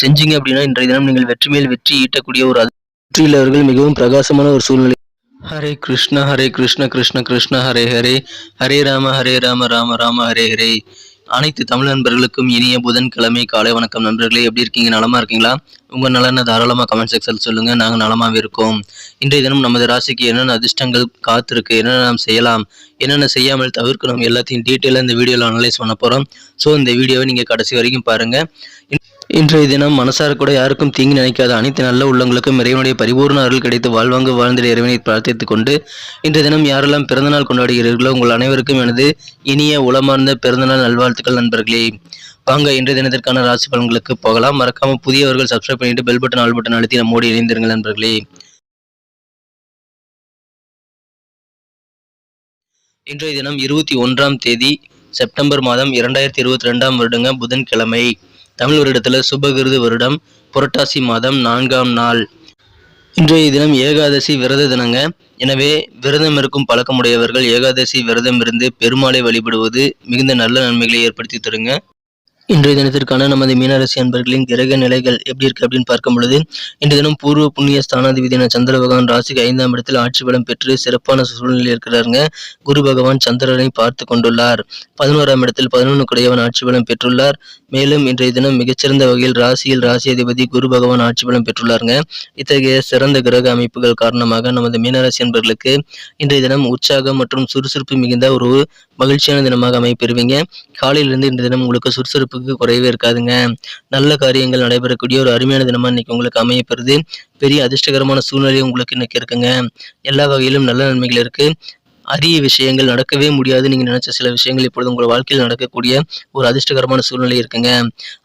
செஞ்சீங்க அப்படின்னா இன்றைய தினம் நீங்கள் வெற்றி மேல் வெற்றி ஈட்டக்கூடிய ஒரு வெற்றியுள்ளவர்கள் மிகவும் பிரகாசமான ஒரு சூழ்நிலை. ஹரே கிருஷ்ண ஹரே கிருஷ்ண கிருஷ்ண கிருஷ்ண ஹரே ஹரே. ஹரே ராம ஹரே ராம ராம ராம ஹரே ஹரே. அனைத்து தமிழ் நண்பர்களுக்கும் இனிய புதன்கிழமை காலை வணக்கம் நண்பர்களே. எப்படி இருக்கீங்க? நலமா இருக்கீங்களா? உங்க நலனை தாராளமாக கமெண்ட் செக்ஷன் சொல்லுங்க. நாங்கள் நலமாவே இருக்கோம். இன்றைய தினம் நமது ராசிக்கு என்னென்ன அதிர்ஷ்டங்கள் காத்திருக்கு? என்னென்ன நாம் செய்யலாம்? என்னென்ன செய்யாமல் தவிர்க்கணும்? எல்லாத்தையும் டீட்டெயிலாக இந்த வீடியோவில் அனலைஸ் பண்ண போகிறோம் ஸோ இந்த வீடியோவை நீங்கள் கடைசி வரைக்கும் பாருங்க. இன்றைய தினம் மனசார கூட யாருக்கும் தீங்கு நினைக்காத அனைத்து நல்ல உள்ளங்களுக்கும் இறைவனுடைய பரிபூர்ண அருள் கிடைத்து வாழ்வாங்கு வாழ்ந்திட இறைவனை பிரார்த்தித்துக் கொண்டு இன்றைய தினம் யாரெல்லாம் பிறந்தநாள் கொண்டாடுகிறீர்களோ உங்கள் அனைவருக்கும் எனது இனிய உளமார்ந்த பிறந்தநாள் நல்வாழ்த்துக்கள் நண்பர்களே. வாங்க இன்றைய தினத்திற்கான ராசி பலன்களுக்கு போகலாம். மறக்காம புதியவர்கள் சப்ஸ்கிரைப் பண்ணிட்டு பெல் பட்டன் ஆல் பட்டன் அழுத்தி நம்மோடு இணைந்திருங்கள் நண்பர்களே. இன்றைய தினம் இருபத்தி ஒன்றாம் தேதி செப்டம்பர் மாதம் இரண்டாயிரத்தி இருபத்தி ரெண்டாம் வருடங்க புதன்கிழமை. தமிழ் வருடத்துல சுபகிருது வருடம் புரட்டாசி மாதம் நான்காம் நாள். இன்றைய தினம் ஏகாதசி விரத தினங்க. எனவே விரதம் இருக்கும் பழக்கமுடையவர்கள் ஏகாதசி விரதம் இருந்து பெருமாளை வழிபடுவது மிகுந்த நல்ல நன்மைகளை ஏற்படுத்தி தருங்க. இன்றைய தினத்திற்கான நமது மீனராசி அன்பர்களின் கிரக நிலைகள் எப்படி இருக்கு அப்படின்னு பார்க்கும் பொழுது இன்றைய தினம் பூர்வ புண்ணிய ஸ்தானாதிபதியான சந்திர பகவான் ராசிக்கு ஐந்தாம் இடத்தில் ஆட்சி பலம் பெற்று சிறப்பான சூழ்நிலையில் இருக்கிறாருங்க. குரு பகவான் சந்திரனை பார்த்து கொண்டுள்ளார். பதினோராம் இடத்தில் பதினொன்று குடையவன் ஆட்சி பலம் பெற்றுள்ளார். மேலும் இன்றைய தினம் மிகச்சிறந்த வகையில் ராசியில் ராசி அதிபதி குரு பகவான் ஆட்சி பலம் பெற்றுள்ளாருங்க. இத்தகைய சிறந்த கிரக அமைப்புகள் காரணமாக நமது மீனராசி அன்பர்களுக்கு இன்றைய தினம் உற்சாகம் மற்றும் சுறுசுறுப்பு மிகுந்த ஒரு மகிழ்ச்சியான தினமாக அமைப்பெறுவீங்க காலையிலிருந்து இந்த தினம் உங்களுக்கு சுறுசுறுப்பு சுறுசுறுப்புக்கு குறையவே இருக்காதுங்க. நல்ல காரியங்கள் நடைபெறக்கூடிய ஒரு அருமையான தினமா இன்னைக்கு உங்களுக்கு அமையப்படுது பெரிய அதிர்ஷ்டகரமான சூழ்நிலை உங்களுக்கு இன்னைக்கு இருக்குங்க. எல்லா வகையிலும் நல்ல நன்மைகள் இருக்கு. அரிய விஷயங்கள் நடக்கவே முடியாது. நீங்கள் நினச்ச சில விஷயங்கள் இப்பொழுது உங்கள் வாழ்க்கையில் நடக்கக்கூடிய ஒரு அதிர்ஷ்டகரமான சூழ்நிலை இருக்குங்க.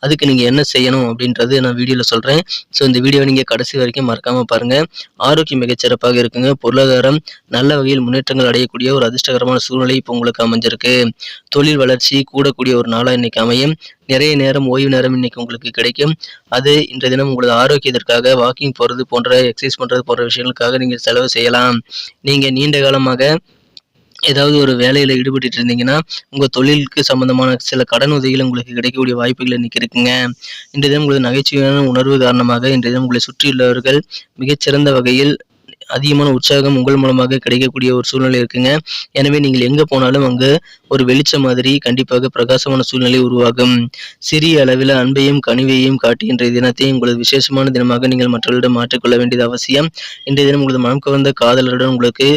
அதுக்கு நீங்கள் என்ன செய்யணும் அப்படின்றது நான் வீடியோவில் சொல்கிறேன் ஸோ இந்த வீடியோவை நீங்கள் கடைசி வரைக்கும் மறக்காமல் பாருங்கள் ஆரோக்கியம் மிகச்சிறப்பாக இருக்குங்க. பொருளாதாரம் நல்ல வகையில் முன்னேற்றங்கள் அடையக்கூடிய ஒரு அதிர்ஷ்டகரமான சூழ்நிலை இப்போ உங்களுக்கு அமைஞ்சிருக்கு. தொழில் வளர்ச்சி கூடக்கூடிய ஒரு நாளாக இன்னைக்கு அமையும். நிறைய நேரம் ஓய்வு நேரம் இன்னைக்கு உங்களுக்கு கிடைக்கும். அது இன்றைய தினம் உங்களது ஆரோக்கியத்திற்காக வாக்கிங் போகிறது போன்ற எக்ஸசைஸ் பண்ணுறது போன்ற விஷயங்களுக்காக நீங்கள் செலவு செய்யலாம். நீங்கள் நீண்ட காலமாக ஏதாவது ஒரு வேலையில் ஈடுபட்டு இருந்தீங்கன்னா உங்கள் தொழிலுக்கு சம்மந்தமான சில கடன் உதவிகள் உங்களுக்கு கிடைக்கக்கூடிய வாய்ப்புகள் இன்னைக்கு இருக்குங்க. இன்றைய தினம் உங்களது நகைச்சுவையான உணர்வு காரணமாக இன்றைய தினம் உங்களை சுற்றியுள்ளவர்கள் மிகச்சிறந்த வகையில் அதிகமான உற்சாகம் உங்கள் மூலமாக கிடைக்கக்கூடிய ஒரு சூழ்நிலை இருக்குங்க. எனவே நீங்கள் எங்கே போனாலும் அங்கு ஒரு வெளிச்சம் மாதிரி கண்டிப்பாக பிரகாசமான சூழ்நிலை உருவாகும். சிறிய அளவில் அன்பையும் கனிவையும் காட்டி இன்றைய தினத்தை உங்களது விசேஷமான தினமாக நீங்கள் மற்றவர்களிடம் மாற்றிக்கொள்ள வேண்டியது அவசியம். இன்றைய தினம் உங்களது மனம் கவர்ந்த காதலருடன் உங்களுக்கு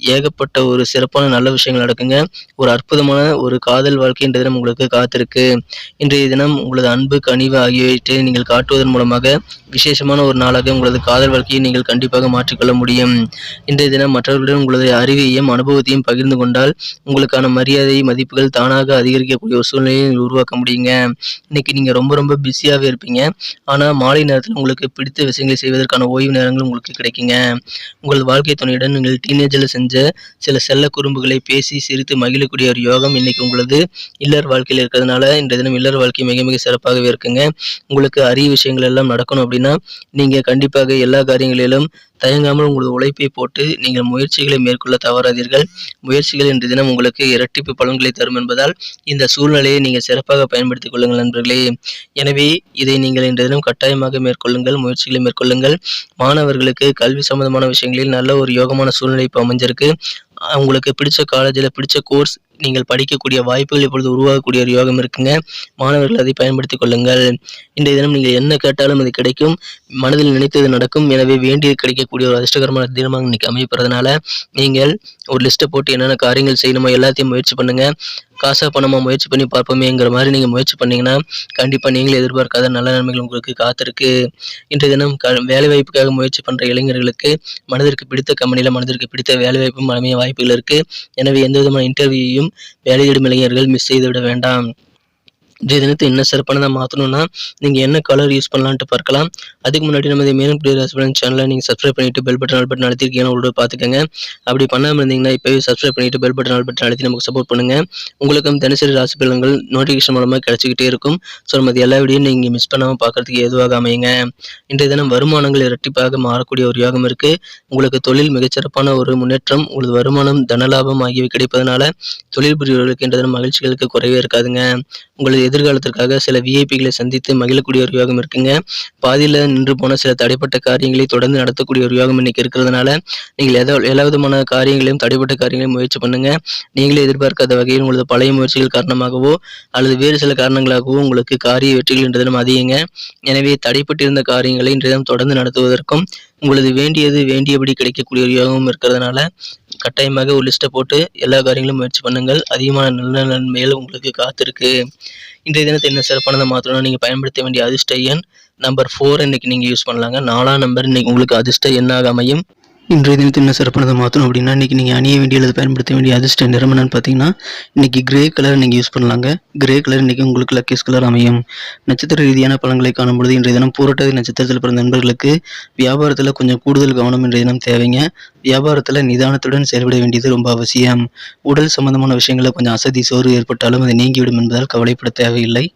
ஏகப்பட்ட ஒரு சிறப்பான நல்ல விஷயங்கள் நடக்குங்க. ஒரு அற்புதமான ஒரு காதல் வாழ்க்கை இன்றைய தினம் உங்களுக்கு காத்திருக்கு. இன்றைய தினம் உங்களது அன்பு கனிவு ஆகியவற்றை நீங்கள் காட்டுவதன் மூலமாக விசேஷமான ஒரு நாளாக உங்களது காதல் வாழ்க்கையை நீங்கள் கண்டிப்பாக மாற்றிக்கொள்ள முடியும். இன்றைய தினம் மற்றவர்களுடன் உங்களது அறிவையும் அனுபவத்தையும் பகிர்ந்து கொண்டால் உங்களுக்கான மரியாதை மதிப்புகள் தானாக அதிகரிக்கக்கூடிய ஒரு சூழ்நிலையை நீங்கள் உருவாக்க முடியுங்க. இன்னைக்கு நீங்கள் ரொம்ப ரொம்ப பிஸியாகவே இருப்பீங்க. ஆனால் மாலை நேரத்தில் உங்களுக்கு பிடித்த விஷயங்களை செய்வதற்கான ஓய்வு நேரங்கள் உங்களுக்கு கிடைக்குங்க. உங்கள் வாழ்க்கை துணையுடன் நீங்கள் டீனேஜில் செஞ்ச சில செல்ல குறும்புகளை பேசி சிரித்து மகிழக்கூடிய ஒரு யோகம் இன்னைக்கு உங்களது இல்லர் வாழ்க்கையில் இருக்கிறதுனால இன்றைய தினம் இல்லர் வாழ்க்கை மிக மிக சிறப்பாகவே இருக்குங்க. உங்களுக்கு அரிய விஷயங்கள் எல்லாம் நடக்கணும் அப்படின்னா நீங்க கண்டிப்பாக எல்லா காரியங்களிலும் தயங்காமல் உங்களது உழைப்பை போட்டு நீங்கள் முயற்சிகளை மேற்கொள்ள தவறாதீர்கள். முயற்சிகள் இன்று தினம் உங்களுக்கு இரட்டிப்பு பலன்களை தரும் என்பதால் இந்த சூழ்நிலையை நீங்கள் சிறப்பாக பயன்படுத்திக் கொள்ளுங்கள் நண்பர்களே. எனவே இதை நீங்கள் இன்று தினம் கட்டாயமாக மேற்கொள்ளுங்கள் முயற்சிகளை மேற்கொள்ளுங்கள். மாணவர்களுக்கு கல்வி சம்பந்தமான விஷயங்களில் நல்ல ஒரு யோகமான சூழ்நிலை இப்போ அமைஞ்சிருக்கு. உங்களுக்கு பிடிச்ச காலேஜில் பிடிச்ச கோர்ஸ் நீங்கள் படிக்கக்கூடிய வாய்ப்புகள் இப்பொழுது உருவாகக்கூடிய ஒரு யோகம் இருக்குங்க. மாணவர்கள் அதை பயன்படுத்திக் கொள்ளுங்கள். இன்றைய தினம் நீங்கள் என்ன கேட்டாலும் அது கிடைக்கும். மனதில் நினைத்தது நடக்கும். எனவே வேண்டியது கிடைக்கக்கூடிய ஒரு அதிர்ஷ்டகரமான தினமாக இன்னைக்கு அமையப்படுறதுனால நீங்கள் ஒரு லிஸ்ட்டை போட்டு என்னென்ன காரியங்கள் செய்யணுமோ எல்லாத்தையும் முயற்சி பண்ணுங்க. காசாக பணமா முயற்சி பண்ணி பார்ப்போமேங்கிற மாதிரி நீங்கள் முயற்சி பண்ணீங்கன்னா கண்டிப்பாக நீங்களே எதிர்பார்க்காத நல்ல நன்மைகள் உங்களுக்கு காத்திருக்கு. இன்றைய தினம் க வேலைவாய்ப்புக்காக முயற்சி பண்ணுற இளைஞர்களுக்கு மனதிற்கு பிடித்த கம்பெனியில் மனதிற்கு பிடித்த வேலைவாய்ப்பும் அமைய வாய்ப்புகள் இருக்குது எனவே எந்த விதமான இன்டர்வியூயும் வேலையிடும் இளைஞர்கள் மிஸ் செய்து விட வேண்டாம். இன்றைய தினத்தை என்ன சிறப்பானதாக மாற்றணும்னா நீங்கள் என்ன கலர் யூஸ் பண்ணலான்ட்டு பார்க்கலாம். அதுக்கு முன்னாடி நம்ம மேலும் பிடிய ராசிபலன் சேனலை நீங்கள் சப்ஸ்கிரைப் பண்ணிட்டு பெல் பட்டன் ஆல் பட்டன் அழுத்திருக்கீங்கன்னு ஒரு அப்படி பண்ணாமல் இருந்தீங்கன்னா இப்போவே சப்ஸ்கிரைப் பண்ணிட்டு பெல் பட்டன் ஆல் பட்டன் அழுத்தி நமக்கு சப்போர்ட் பண்ணுங்க. உங்களுக்கும் தினசரி ராசி பலன்கள் நோட்டிஃபிகேஷன் மூலமாக கிடைச்சிக்கிட்டே இருக்கும். ஸோ நம்ம எல்லா வீடியோ நீங்கள் மிஸ் பண்ணாமல் பார்க்கறதுக்கு எதுவாக அமையுங்க? இன்றைய தினம் வருமானங்கள் இரட்டிப்பாக மாறக்கூடிய ஒரு யோகம் இருக்கு. உங்களுக்கு தொழில் மிகச்சிறப்பான ஒரு முன்னேற்றம் உங்களது வருமானம் தனலாபம் ஆகியவை கிடைப்பதனால தொழில் புரியவர்களுக்கு இன்றைய தினம் மகிழ்ச்சிகளுக்கு குறைவே இருக்காதுங்க. உங்களது எதிர்காலத்திற்காக சில விஐபிகளை சந்தித்து மகிழக்கூடிய ஒரு யோகம் இருக்குங்க. பாதியில் நின்று போன சில தடைப்பட்ட காரியங்களை தொடர்ந்து நடத்தக்கூடிய ஒரு யோகம் இன்னைக்கு இருக்கிறதுனால நீங்கள் எதோ எல்லா விதமான காரியங்களையும் தடைப்பட்ட காரியங்களையும் முயற்சி பண்ணுங்க. நீங்களே எதிர்பார்க்காத வகையில் உங்களது பழைய முயற்சிகள் காரணமாகவோ அல்லது வேறு சில காரணங்களாகவோ உங்களுக்கு காரிய வெற்றிகள் இன்று தினம் அதிகங்க. எனவே தடைப்பட்டிருந்த காரியங்களை இன்றைய தினம் தொடர்ந்து நடத்துவதற்கும் உங்களது வேண்டியது வேண்டியபடி கிடைக்கக்கூடிய ஒரு யோகமும் இருக்கிறதுனால கட்டாயமாக ஒரு லிஸ்ட்டை போட்டு எல்லா காரியங்களும் முயற்சி பண்ணுங்கள். அதிகமான நல்ல நன்மைகள் உங்களுக்கு காத்திருக்கு. இன்றைய தினத்தை என்ன சிறப்பானதை மாற்றணும்னா நீங்கள் பயன்படுத்த வேண்டிய அதிர்ஷ்ட எண் நம்பர் ஃபோர் இன்னைக்கு நீங்கள் யூஸ் பண்ணலாங்க. நாலாம் நம்பர் இன்னைக்கு உங்களுக்கு அதிர்ஷ்ட எண்ணாக அமையும். இன்றைய தினத்தில் என்ன சிறப்பானதை மாற்றணும் அப்படின்னா இன்றைக்கி நீங்கள் அணிய வேண்டிய அல்லது பயன்படுத்த வேண்டிய அதிர்ஷ்ட நிறம் என்னன்னு பார்த்தீங்கன்னா இன்றைக்கி கிரே கலர் நீங்கள் யூஸ் பண்ணலாங்க. கிரே கலர் இன்றைக்கி உங்களுக்கு லக்கேஸ் கலர் அமையும். நட்சத்திர ரீதியான பலன்களை காணும்பொழுது இன்றைய தினம் பூரட்டாதி நட்சத்திரத்தில் பிறந்த நண்பர்களுக்கு வியாபாரத்தில் கொஞ்சம் கூடுதல் கவனம் இன்றைய தினம் தேவைங்க. வியாபாரத்தில் நிதானத்துடன் செயல்பட வேண்டியது ரொம்ப அவசியம். உடல் சம்பந்தமான விஷயங்களில் கொஞ்சம் அசதி சோர்வு ஏற்பட்டாலும் அது நீங்கிவிடும் என்பதால் கவலைப்பட தேவையில்லை.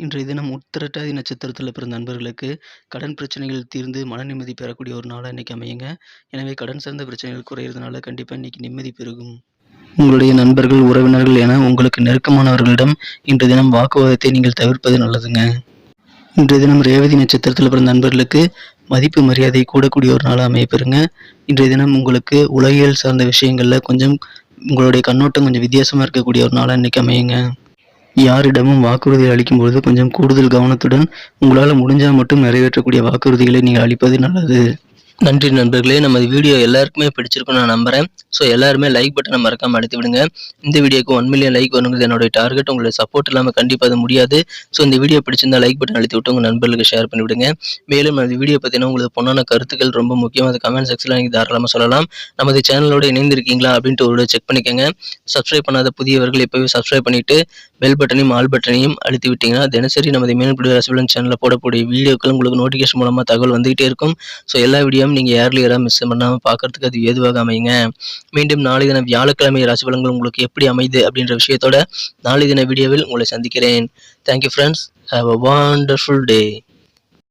இன்றைய தினம் உத்திரட்டாதி நட்சத்திரத்தில் பிறந்த நண்பர்களுக்கு கடன் பிரச்சனைகள் தீர்ந்து மன நிம்மதி பெறக்கூடிய ஒரு நாளாக இன்றைக்கி அமையுங்க. எனவே கடன் சார்ந்த பிரச்சனைகள் குறையிறதுனால கண்டிப்பாக இன்றைக்கி நிம்மதி பெருகும். உங்களுடைய நண்பர்கள் உறவினர்கள் என உங்களுக்கு நெருக்கமானவர்களிடம் இன்றைய தினம் வாக்குவாதத்தை நீங்கள் தவிர்ப்பது நல்லதுங்க. இன்றைய தினம் ரேவதி நட்சத்திரத்தில் பிறந்த நண்பர்களுக்கு மதிப்பு மரியாதை கூடக்கூடிய ஒரு நாளாக அமையப்பெறுங்க. இன்றைய தினம் உங்களுக்கு உலகியல் சார்ந்த விஷயங்களில் கொஞ்சம் உங்களுடைய கண்ணோட்டம் கொஞ்சம் வித்தியாசமாக இருக்கக்கூடிய ஒரு நாளாக இன்றைக்கி அமையுங்க. யாரிடமும் வாக்குறுதி அளிக்கும்பொழுது கொஞ்சம் கூடுதல் கவனத்துடன் உங்களால் முடிஞ்சால் மட்டும் நிறைவேற்றக்கூடிய வாக்குறுதிகளை நீங்கள் அளிப்பது நல்லது. நன்றி நண்பர்களே நமது வீடியோ எல்லாருக்குமே பிடிச்சிருக்கும் நான் நம்புறேன். ஸோ எல்லாருமே லைக் பட்டனை மறக்காமல் அழுத்தி விடுங்க. இந்த வீடியோக்கு ஒன் மில்லியன் லைக் வரணுங்கிறது என்னோட டார்கெட் உங்களுடைய சப்போர்ட் இல்லாமல் கண்டிப்பாக அது முடியாது. ஸோ இந்த வீடியோ பிடிச்சிருந்தா லைக் பட்டன் அழுத்தி விட்டு உங்கள் நண்பர்களுக்கு ஷேர் பண்ணிவிடுங்க மேலும் அந்த வீடியோ பற்றின உங்களுக்கு பொண்ணான கருத்துக்கள் ரொம்ப முக்கியமாக கமெண்ட் செக்ஷனில் நீங்கள் தாராளமாக சொல்லலாம். நமது சேனலோட இணைந்திருக்கீங்களா அப்படின்ட்டு ஒரு செக் பண்ணிக்கோங்க. சப்ஸ்கிரைப் பண்ணாத புதியவர்கள் இப்போவே சப்ஸ்கிரைப் பண்ணிவிட்டு பெல் பட்டனையும் ஆல் பட்டனையும் அழுத்தி விட்டீங்கன்னா தினசரி நமது மீனப்பிடி ரசபலன் சேனலில் போடக்கூடிய வீடியோக்கள் உங்களுக்கு நோட்டிஃபிகேஷன் மூலமாக தகவல் வந்துகிட்டே இருக்கும். ஸோ எல்லா வீடியோவும் நீங்கள் ஏர்லியராக மிஸ் பண்ணாமல் பார்க்கறதுக்கு அது ஏதுவாக அமையுங்க. மீண்டும் நாளை தினம் வியாழக்கிழமை ராசி பலன்கள் உங்களுக்கு எப்படி அமைது அப்படின்ற விஷயத்தோட நாளை தின வீடியோவில் உங்களை சந்திக்கிறேன். Thank you friends have a wonderful day